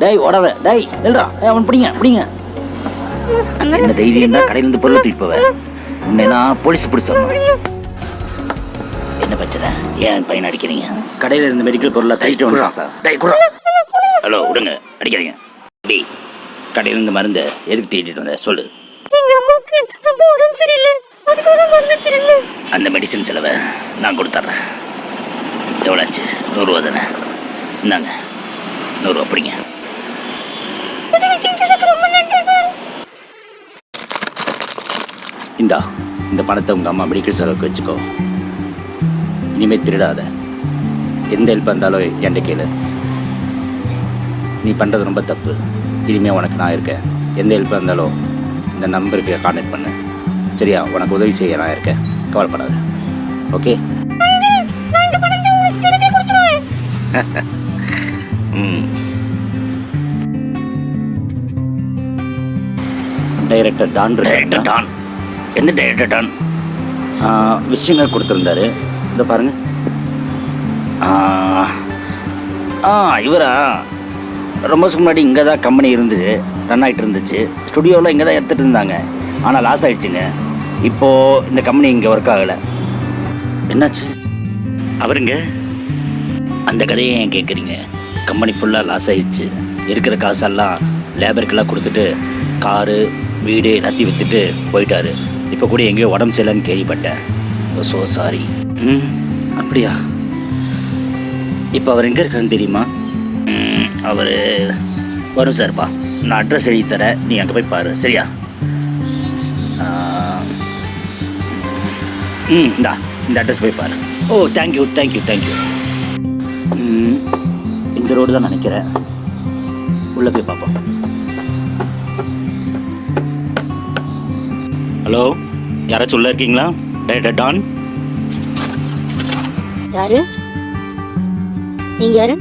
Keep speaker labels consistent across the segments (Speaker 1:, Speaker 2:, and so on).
Speaker 1: டேய் ஓடாத. டேய் இல்லடா ஏய் அவன் பிடிங்க பிடிங்க. என்ன தைரியம் தான் கடையில இருந்து பொருள் தூக்கிட்டு போவேன் உன்னையெல்லாம் போலீஸ் பிடிச்சிடணும் என்ன பிரச்சனை? ஏன் பையன் அடிக்கிறீங்க? கடையில இருந்து மெடிக்கல் பொருளை தள்ளிட்டு வந்துட்டான் சார். டேய் குரா ஹலோ விடுங்க. அடிக்காதீங்க. டேய் கடையில இருந்து மருந்து எதுக்கு தீட்டிட்டு வந்த? சொல்லு.
Speaker 2: எங்க அம்மாவுக்கு ரொம்ப உடம்பு சரியில்லை. அதுக்காக மருந்து தெரியல
Speaker 1: அந்த மெடிசன் செலவை நான் கொடுத்துட்றேன். எவ்வளோ ஆச்சு? நூறுரூவா தானே? இந்தாங்க. நூறுரூவா பிடிங்க.
Speaker 2: உதவி செஞ்சதுக்கு ரொம்ப நன்றி சார்
Speaker 1: இந்தா இந்த பணத்தை உங்கள் அம்மா மெடிக்கல் செலவுக்கு வச்சுக்கோ. இனிமேல் திருடாத. எந்த ஹெல்ப் இருந்தாலும் என்கிட்ட கேளு. நீ பண்ணுறது ரொம்ப தப்பு. இனிமேல் உனக்கு நான் இருக்கேன். எந்த ஹெல்ப் இருந்தாலும் இந்த நம்பருக்கு கான்டாக்ட் பண்ணு. சரியா? உனக்கு உதவி செய்ய நான் இருக்கேன். கவலைப்படாத. ஓகே ம். டைரக்டர் டான் டைரக்டர் டான் எந்த டைரக்டர் டான் விஷயங்கள் கொடுத்துருந்தாரு. இதை பாருங்க. ஆ, இவரா? ரொம்ப வருஷம் முன்னாடி இங்கே தான் கம்பெனி இருந்துச்சு ரன் ஆகிட்டு இருந்துச்சு. ஸ்டுடியோவில் இங்கே தான் எடுத்துகிட்டு இருந்தாங்க. ஆனால் லாஸ் ஆயிடுச்சுங்க. இப்போது இந்த கம்பெனி இங்கே ஒர்க் ஆகலை. என்னாச்சு? அவருங்க அந்த கதையை ஏன் கேட்குறீங்க கம்பெனி ஃபுல்லாக லாஸ் ஆயிடுச்சு. இருக்கிற காசெல்லாம் லேபருக்கெல்லாம் கொடுத்துட்டு காரு வீடு எல்லாத்தையும் விற்றுட்டு போயிட்டாரு. இப்போ கூட எங்கேயோ உடம்பு சரியில்லைன்னு கேள்விப்பட்டேன். ஸோ சாரி ம் அப்படியா? இப்போ அவர் எங்கே இருக்காருன்னு தெரியுமா? அவர் வரும் சார்ப்பா நான் அட்ரஸ் எழுதி தரேன். நீ அங்கே போய் பாரு சரியா? ம் இந்தா இந்த அட்ரஸ் போய் பாரு. ஓ thank you thank you thank you இந்த ரோடு தான் நினைக்கிறேன். உள்ளே போய் பார்ப்போம். ஹலோ யாராச்சும் உள்ள இருக்கீங்களா? Director Don.
Speaker 2: யாரு? நீங்க யாரு?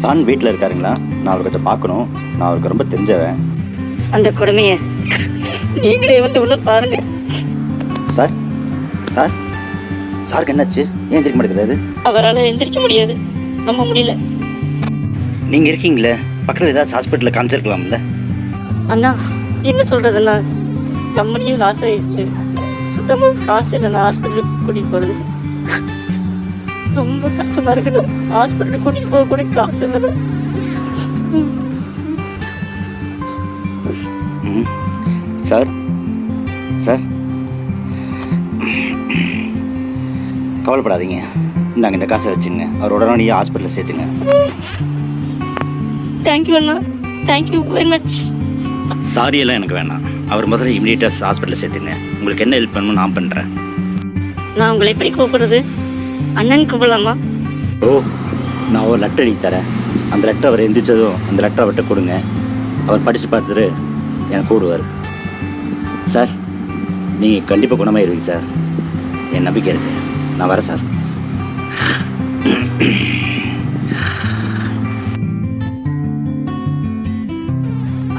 Speaker 1: டான் வீட்டில் இருக்காருங்களா? நான் அவரை கொஞ்சம் பார்க்கணும். நான் அவருக்கு ரொம்ப தெரிஞ்சவன்.
Speaker 2: அந்த கொடுமைய நீங்களே வந்து உள்ள பாருங்க.
Speaker 1: சார் சார் சாருக்கு என்னாச்சு? ஏன் தெரிக்க மாட்டேங்குது
Speaker 2: அவரால் எந்திரிக்க முடியாது. நம்ப முடியல.
Speaker 1: நீங்கள் இருக்கீங்களே? பக்கத்தில் ஏதாச்சும் ஹாஸ்பிட்டலில் காமிச்சிருக்கலாம்ல.
Speaker 2: அண்ணா என்ன சொல்றதுண்ணா? கம்பெனியும் லாஸ் ஆயிடுச்சு. சுத்தமாக காசு இல்லை நான் ஹாஸ்பிட்டலுக்கு கூட்டிகிட்டு போகிறது ரொம்ப கஷ்டமா இருக்குது. ஹாஸ்பிட்டலுக்கு கூட்டிகிட்டு போக கூட காசு இல்லை.
Speaker 1: சார். சார். கவலைப்படாதீங்க. இந்தாங்க இந்த காசை வச்சுங்க. அவர் உடனடியாக ஹாஸ்பிட்டலில் சேர்த்துங்க.
Speaker 2: Thank you Anna. Thank you very much
Speaker 1: sorry எல்லாம் எனக்கு வேணாம். அவர் முதல்ல இமீடியட்டாக ஹாஸ்பிட்டலில் சேர்த்துங்க. உங்களுக்கு என்ன ஹெல்ப் பண்ணணும் நான் பண்ணுறேன்
Speaker 2: நான் உங்களை எப்படி கூப்பிடுறது? அண்ணன் கூப்பிடலாமா?
Speaker 1: ஓ நான் ஒரு லெட்டர் எழுதி தரேன். அந்த லெட்டர் அவர் எந்திரிச்சதும் அந்த லெட்டர் அவர்கிட்ட கொடுங்க. அவர் படித்து பார்த்துட்டு எனக்கு கூடுவார் சார் நீங்கள் கண்டிப்பாக குணமாயிருவீங்க சார். என் நம்பிக்கை இருக்கு. நான் வரேன் சார்.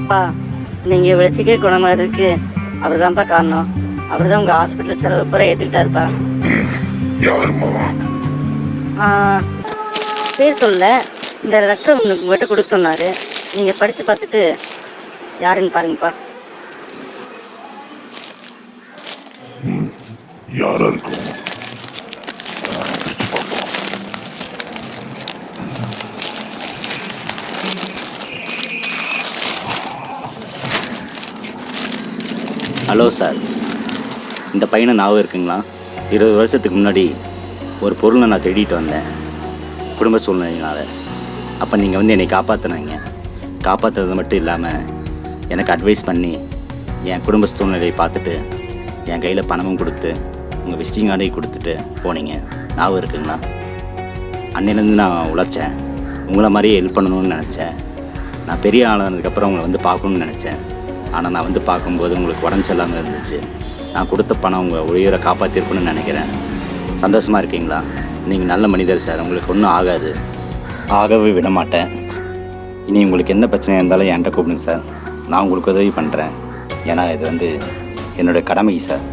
Speaker 2: அப்பா நீங்கள் இவ்வளோ சீக்கிரம் குணமாகிறதுக்கு அவர் தான்ப்பா காரணம். அவர் தான் உங்கள் ஹாஸ்பிட்டல் செலவு பூரா ஏற்றுக்கிட்டாருப்பா பேர் சொல்ல. இந்த லெட்டர் உங்களுக்கு உங்கள்கிட்ட கொடுக்க சொன்னார். நீங்கள் படித்து பார்த்துட்டு யாருன்னு பாருங்கப்பா.
Speaker 3: யாரா இருக்கும்
Speaker 1: ஹலோ சார் இந்த பையனை ஞாபகம் இருக்குங்களா? இருபது வருஷத்துக்கு முன்னாடி ஒரு பொருளை நான் தேடிட்டு வந்தேன். குடும்ப சூழ்நிலையினால். அப்போ நீங்கள் வந்து என்னை காப்பாற்றினாங்க காப்பாற்றுறது மட்டும் இல்லாமல் எனக்கு அட்வைஸ் பண்ணி என் குடும்ப சூழ்நிலையை பார்த்துட்டு என் கையில் பணமும் கொடுத்து உங்கள் விசிட்டிங் கார்டையும் கொடுத்துட்டு போனீங்க. ஞாபகம் இருக்குங்களா? அன்னையிலேருந்து நான் உழைச்சேன். உங்களை மாதிரியே ஹெல்ப் பண்ணணும்னு நினச்சேன். நான் பெரிய ஆளானதுக்கப்புறம் உங்களை வந்து பார்க்கணுன்னு நினச்சேன். ஆனால் நான் வந்து பார்க்கும்போது உங்களுக்கு உடம்பு சரியில்லாமல் இருந்துச்சு. நான் கொடுத்த பணம் உங்கள் உயிரை காப்பாற்றிருக்குன்னு நினைக்கிறேன். சந்தோஷமாக இருக்கீங்களா? நீங்கள் நல்ல மனிதர் சார். உங்களுக்கு ஒன்றும் ஆகாது. ஆகவே விட மாட்டேன். இனி உங்களுக்கு என்ன பிரச்சனையாக இருந்தாலும் என்கிட்ட கூப்பிடுங்க சார். நான் உங்களுக்கு உதவி பண்ணுறேன் ஏன்னா இது வந்து என்னோட கடமை சார்.